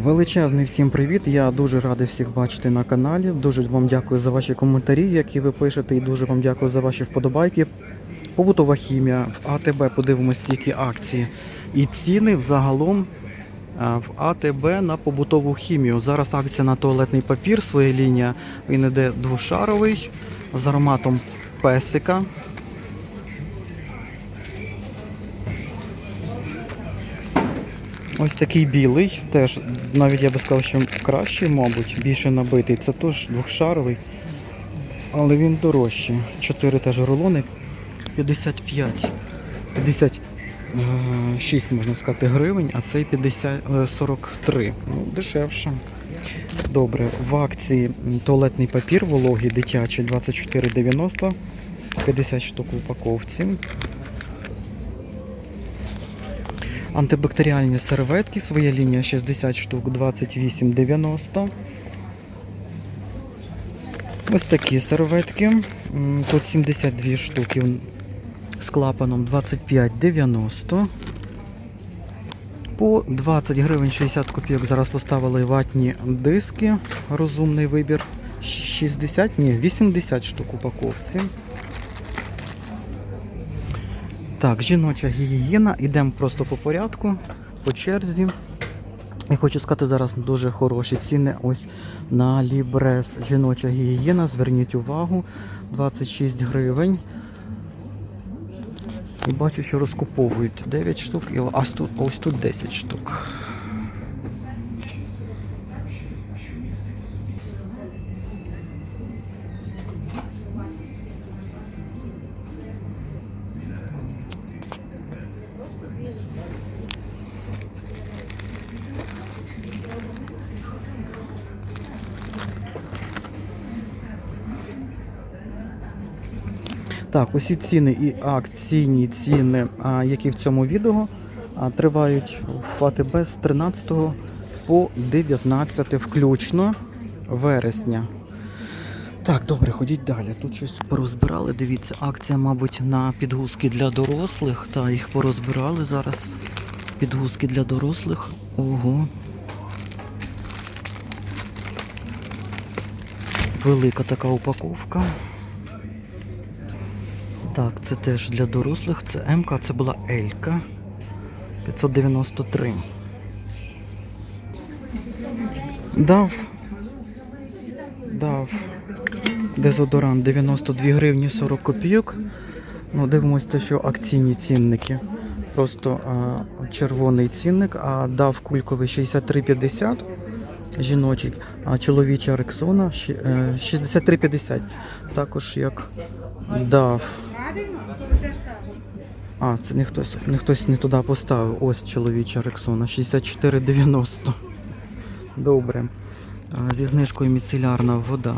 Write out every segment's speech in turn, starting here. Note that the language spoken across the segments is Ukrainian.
Величезний всім привіт! Я дуже радий всіх бачити на каналі. Дуже вам дякую за ваші коментарі, які ви пишете, і дуже вам дякую за ваші вподобайки. Побутова хімія в АТБ. Подивимося, які акції і ціни взагалом в АТБ на побутову хімію. Зараз акція на туалетний папір, своя лінія. Він іде двошаровий з ароматом песика. Ось такий білий, теж навіть я би сказав, що кращий, мабуть, більше набитий. Це теж двохшаровий, але він дорожчий. Чотири теж рулони. 55, 56, можна сказати, гривень, а цей 50, е, 43. Ну, дешевше. Добре, в акції туалетний папір вологий дитячий 24,90, 50 штук в упаковці. Антибактеріальні серветки, своя лінія 60 штук 28,90. Ось такі серветки. Тут 72 штуки з клапаном 25,90. По 20 гривень 60 копійок зараз поставили ватні диски. Розумний вибір. 60, ні, 80 штук упаковці. Так, жіноча гігієна. Йдемо просто по порядку, по черзі. І хочу сказати, зараз дуже хороші ціни ось на Лібрес. Жіноча гігієна. Зверніть увагу, 26 гривень. І бачу, що розкуповують 9 штук, тут, ось тут 10 штук. Так, усі ціни і акційні ціни, які в цьому відео, тривають в АТБ з 13 по 19 включно вересня. Так, добре, ходіть далі. Тут щось порозбирали. Дивіться, акція, мабуть, на підгузки для дорослих. Та їх порозбирали зараз. Підгузки для дорослих. Ого. Велика така упаковка. Так, це теж для дорослих. Це МК, це була Елька. 593. Дав. Дав. Дезодорант 92 гривні 40 копійок. Ну, дивимось те, що акційні цінники. Просто а, червоний цінник, а дав кульковий 63,50 жіночий, а чоловіча Рексона е, 63,50. Також як дав. А, це не хтось, не хтось не туди поставив. Ось чоловіча Рексона 64,90. Добре. Зі знижкою міцелярна вода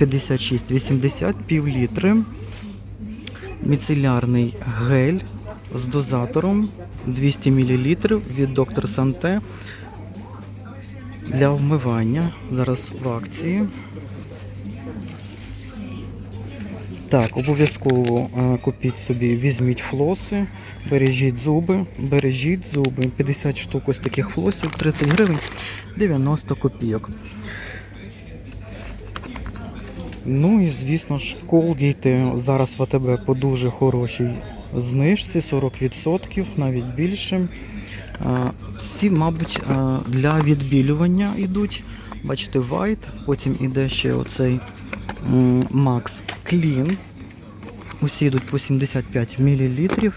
56,80, пів літри. Міцелярний гель з дозатором 200 мл від доктор Санте для вмивання. Зараз в акції. Так, обов'язково е, купіть собі, візьміть флоси, бережіть зуби, бережіть зуби. 50 штук ось таких флосів, 30 гривень, 90 копійок. Ну і звісно ж, колгейти зараз в АТБ по дуже хорошій знижці, 40%, навіть більше. Е, Всі, мабуть, е, для відбілювання йдуть. Бачите, White, потім іде ще оцей м, Max Clean. Усі йдуть по 75 мл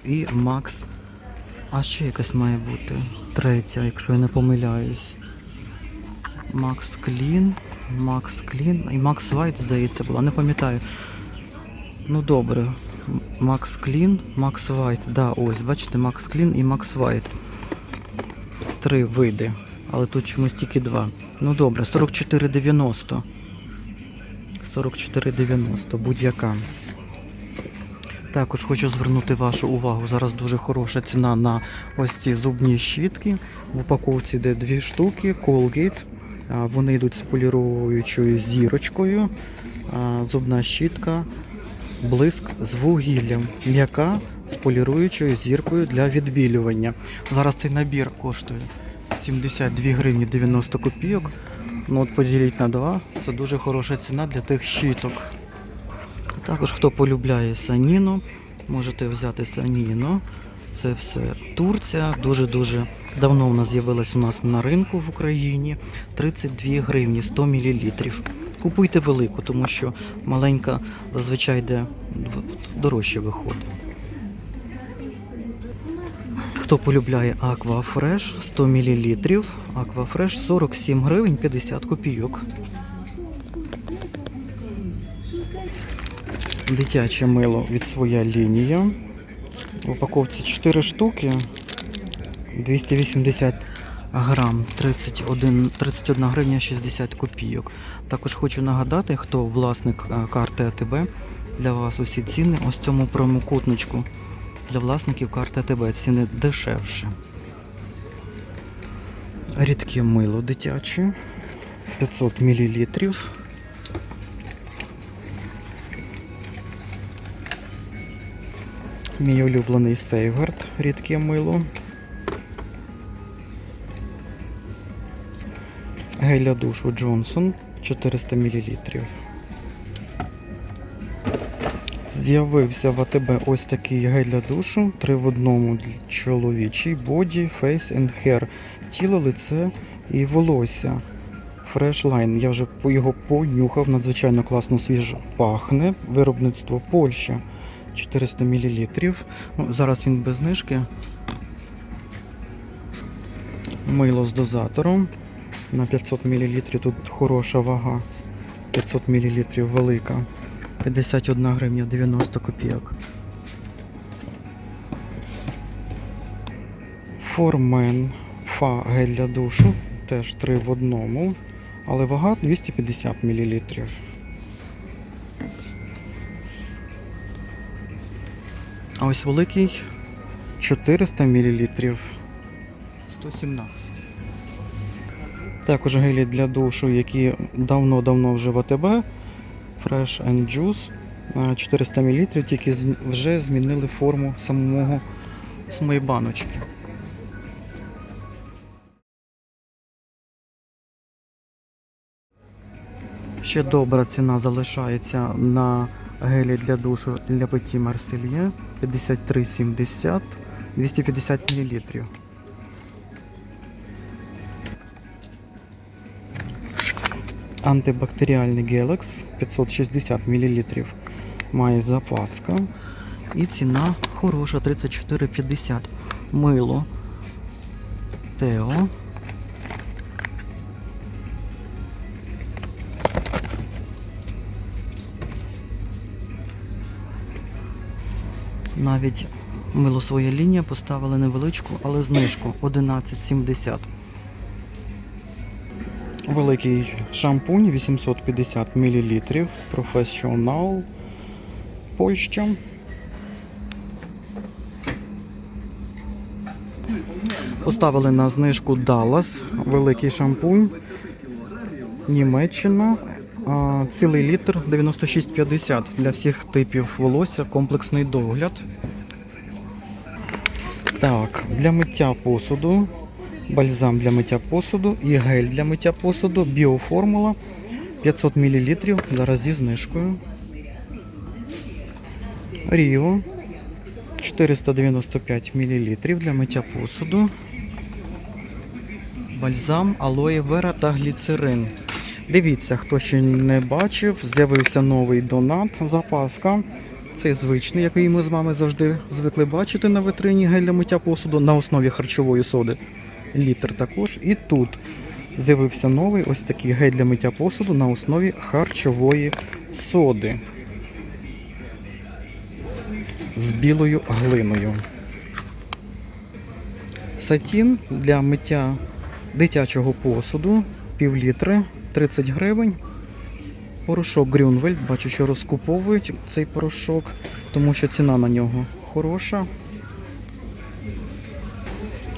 і Max. А ще якась має бути третя, якщо я не помиляюсь. Max Clean, Max Clean і Max White, здається, була, не пам'ятаю. Ну добре. М- Max Clean, Max White. Да, ось, бачите, Max Clean і Max White. Три види. Але тут чомусь тільки два. Ну добре, 44,90. 44,90, будь-яка. Також хочу звернути вашу увагу. Зараз дуже хороша ціна на ось ці зубні щітки. В упаковці йде дві штуки, Colgate. Вони йдуть з поліруючою зірочкою. Зубна щітка, блиск з вугіллям. М'яка з поліруючою зіркою для відбілювання. Зараз цей набір коштує 72 гривні 90 копійок. Ну от поділіть на 2. Це дуже хороша ціна для тих щиток. Також хто полюбляє саніно, можете взяти саніно. Це все Турція. Дуже-дуже давно вона з'явилась у нас на ринку в Україні. 32 гривні 100 мл. Купуйте велику, тому що маленька зазвичай йде дорожче виходить. Хто полюбляє Aquafresh 100 мл, Aquafresh 47 гривень 50 копійок. Дитяче мило від своя лінія. В упаковці 4 штуки. 280 грам, 31, 31 гривня 60 копійок. Також хочу нагадати, хто власник е, карти АТБ, для вас усі ціни ось цьому промокутничку. Для власників карти АТБ ціни дешевше. Рідке мило дитяче 500 мл. Мій улюблений Сейгард, рідке мило. Гель для душу Джонсон 400 мл. З'явився в АТБ ось такий гель для душу, три в одному чоловічий, боді, фейс and hair, тіло, лице і волосся. Line. Я вже його понюхав, надзвичайно класно свіжо пахне. Виробництво Польща 400 мл. Ну, зараз він без знижки. Мило з дозатором на 500 мл. Тут хороша вага. 500 мл велика. 51 гривня 90 копійок. Формен Фа гель для душу. Теж 3 в одному. Але вага 250 мл. А ось великий 400 мл. 117. Також гелі для душу, які давно-давно вже в АТБ. Fresh and Juice 400 мл, тільки вже змінили форму самого самої баночки. Ще добра ціна залишається на гелі для душу для Petit Marseille 53,70 250 мл. Антибактеріальний Gelex 560 мл. Має запаска. І ціна хороша 34,50. Мило. Тео. Навіть мило своя лінія поставили невеличку, але знижку 11,70. Великий шампунь 850 мл. Professional Польща. Поставили на знижку Dallas, великий шампунь. Німеччина. Цілий літр 96,50 для всіх типів волосся, комплексний догляд. Так, для миття посуду, бальзам для миття посуду і гель для миття посуду, біоформула 500 мл, зараз зі знижкою. Ріо 495 мл для миття посуду. Бальзам, алоє вера та гліцерин. Дивіться, хто ще не бачив, з'явився новий донат, запаска. Цей звичний, який ми з вами завжди звикли бачити на витрині гель для миття посуду на основі харчової соди. Літр також. І тут з'явився новий ось такий гель для миття посуду на основі харчової соди з білою глиною. Сатін для миття дитячого посуду пів літри 30 гривень. Порошок Грюнвельд, бачу, що розкуповують цей порошок, тому що ціна на нього хороша.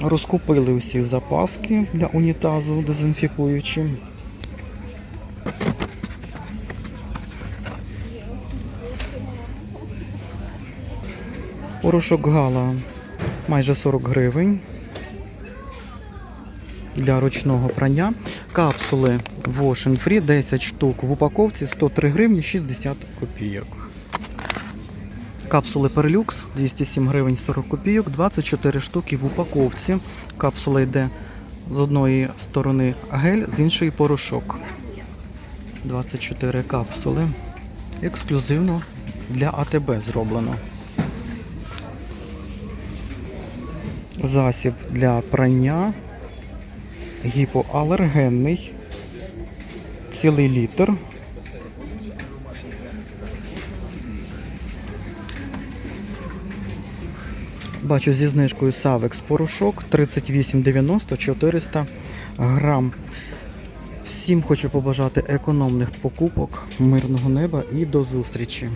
Розкупили усі запаски для унітазу дезінфікуючі. Порошок Гала майже 40 гривень. для ручного прання. Капсули Wash Free 10 штук в упаковці 103 гривні 60 копійок. Капсули Perlux 207 гривень 40 копійок, 24 штуки в упаковці. Капсула йде з одної сторони гель, з іншої порошок. 24 капсули. Ексклюзивно для АТБ зроблено. Засіб для прання. Гіпоалергенний. Цілий літр. Бачу зі знижкою Савекс порошок 38,90 400 грам. Всім хочу побажати економних покупок, мирного неба і до зустрічі.